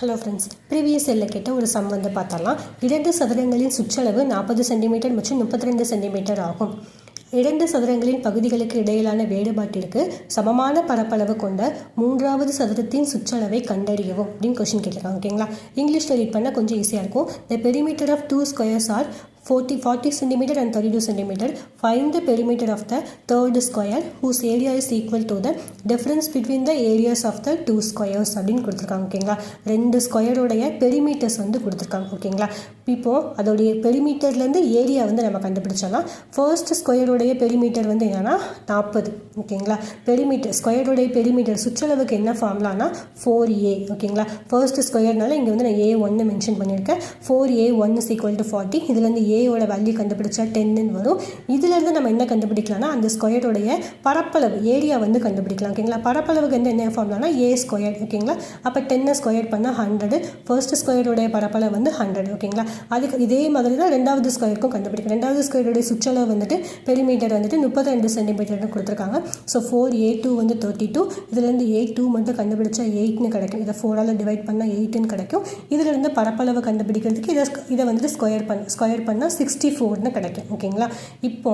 Hello friends previous செல்லில் கேட்ட ஒரு சம் வந்து பார்த்தரலாம் இரண்டு சதுரங்களின் சுற்றளவு நாற்பது சென்டிமீட்டர் மற்றும் முப்பத்தி ரெண்டு சென்டிமீட்டர் ஆகும். இரண்டு சதுரங்களின் பகுதிகளுக்கு இடையிலான வேறுபாட்டிற்கு சமமான பரப்பளவு கொண்ட மூன்றாவது சதுரத்தின் சுற்றளவை கண்டறியவும் அப்படின்னு கொஷின் கேட்டிருக்காங்க ஓகேங்களா இங்கிலீஷில் ரீட் பண்ணால் கொஞ்சம் ஈஸியாக இருக்கும். The perimeter of two squares are 40, 40 centimeter and 32 centimeter. Find the perimeter of the third square whose area is equal to the difference between the areas of the two squares அப்படின்னு கொடுத்துருக்காங்க ஓகேங்களா? ரெண்டு ஸ்கொயருடைய perimeters வந்து கொடுத்துருக்காங்க ஓகேங்களா? இப்போது அதோடைய பெரிமீட்டர்லேருந்து area வந்து நம்ம கண்டுபிடிச்சோம்னா ஃபர்ஸ்ட் ஸ்கொயருடைய பெரிமீட்டர் வந்து என்னென்னா நாற்பது ஓகேங்களா? பெரிமீட்டர் ஸ்கொயருடைய பெரிமீட்டர் சுற்றளவுக்கு என்ன ஃபார்ம்லானா ஃபோர் ஏ ஓகேங்களா? ஃபர்ஸ்ட் ஸ்கொயர்னால இங்கே வந்து நான் ஏ ஒன்று மென்ஷன் பண்ணியிருக்கேன். Four A one is equal to forty இதுலேருந்து ஏயோட வேல்யூ கண்டுபிடிச்சா டென்னு வரும். இதுலேருந்து நம்ம என்ன கண்டுபிடிக்கலாம்னா அந்த ஸ்கொயருடைய பரப்பளவு ஏரியா வந்து கண்டுபிடிக்கலாம் ஓகேங்களா பரப்பளவுக்கு வந்து என்ன ஃபார்ம்லானா ஏ ஸ்கொயர் ஓகேங்களா அப்போ டென்னை ஸ்கொயர் பண்ணால் ஹண்ட்ரடு ஃபர்ஸ்ட் ஸ்கொயருடைய பரப்பளவு வந்து ஹண்ட்ரட் ஓகேங்களா அதுக்கு இதே மாதிரி தான் ரெண்டாவது ஸ்கொயருக்கும் கண்டுபிடிக்கும் ரெண்டாவது ஸ்கொயருடைய சுற்றளவு வந்துட்டு பெரிமீட்டர் வந்துட்டு முப்பத்தி ரெண்டு சென்டிமீட்டர்னு கொடுத்துருக்காங்க. ஸோ ஃபோர் ஏ டூ வந்து தேர்ட்டி டூ இதுலேருந்து ஏ டூ மட்டும் கண்டுபிடிச்சா எயிட்னு கிடைக்கும். இதை ஃபோரால் டிவைட் பண்ணால் எயிட்டுன்னு கிடைக்கும். இதுலேருந்து பரப்பளவு கண்டுபிடிக்கிறதுக்கு இதை இதை வந்துட்டு ஸ்கொயர் பண்ண ஸ்கொயர் பண்ணால் சிக்ஸ்டி ஃபோர்னு கிடைக்கும். ஓகேங்களா இப்போ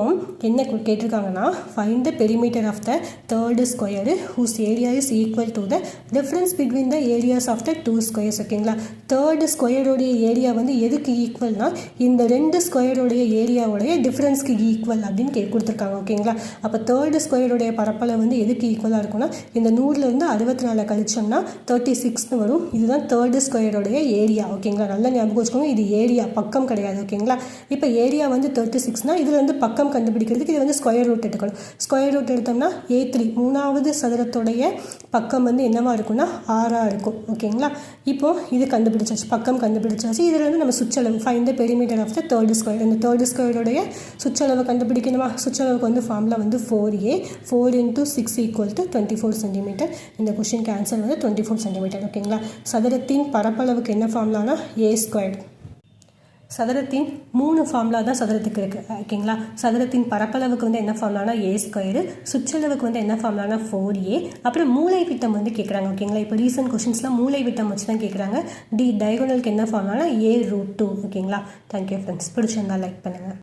என்ன கேட்டிருக்காங்கன்னா find the perimeter of the third square whose area is equal to the difference between the areas of the two squares ஓகேங்களா தேர்டு ஸ்கொயருடைய ஏரியா வந்து எதுக்கு ஈக்குவல்னா இந்த ரெண்டு ஸ்கொயருடைய ஏரியாவுடைய டிஃப்ரென்ஸ்க்கு ஈக்குவல் அப்படின்னு கே கொடுத்துருக்காங்க. ஓகேங்களா அப்போ தேர்டு ஸ்கொயருடைய பரப்பளவு வந்து எதுக்கு ஈக்குவலாக இருக்கும்னா இந்த நூறுலேருந்து அறுபத்தி நாலு கழிச்சோம்னா தேர்ட்டி சிக்ஸ்னு வரும். இதுதான் தேர்டு ஸ்கொயருடைய ஏரியா ஓகேங்களா நல்லா ஞாபகம் வச்சுக்கோங்க. இது ஏரியா பக்கம் கிடையாது. ஓகேங்களா இப்போ ஏரியா வந்து தேர்ட்டி சிக்ஸ்னால் இதில் வந்து பக்கம் கண்டுபிடிக்கிறதுக்கு இது வந்து ஸ்கொயர் ரூட் எடுக்கணும். ஸ்கொயர் ரூட் எடுத்தோம்னா ஏ த்ரீ மூணாவது சதுரத்துடைய பக்கம் வந்து என்னவாக இருக்கும்னா ஆறாக இருக்கும். ஓகேங்களா இப்போது இது கண்டுபிடிச்சாச்சு பக்கம் கண்டுபிடிச்சாச்சு. இதில் வந்து நம்ம சுற்றளவு find the perimeter of the third square இந்த தேர்டு ஸ்கொயருடைய சுற்றளவு கண்டுபிடிக்கணுமா? சுற்றளவுக்கு வந்து ஃபார்மில் வந்து four A four into six equal to twenty four centimeter இந்த கொஷின் ஆன்சர் வந்து டுவெண்ட்டி ஃபோர் சென்டிமீட்டர் ஓகேங்களா சதுரத்தின் பரப்பளவுக்கு என்ன ஃபார்ம்லானா ஏ ஸ்கொயர் சதுரத்தின் மூணு ஃபார்முலா தான் சதுரத்துக்கு இருக்குது ஓகேங்களா? சதுரத்தின் பரப்பளவுக்கு வந்து என்ன ஃபார்முலானா ஏ ஸ்கொயரு சுற்றளவுக்கு வந்து என்ன ஃபார்முலானா ஃபோர் ஏ அப்புறம் மூளை விட்டம் வந்து கேட்குறாங்க ஓகேங்களா? இப்போ ரீசன்ட் கொஷின்ஸ்லாம் மூளை விட்டம் வச்சு தான் கேட்குறாங்க டி டயகோனலுக்கு என்ன ஃபார்முலானா ஏ ரூட் டூ ஓகேங்களா? தேங்க்யூ ஃப்ரெண்ட்ஸ் பிடிச்சிருந்தா லைக் பண்ணுங்கள்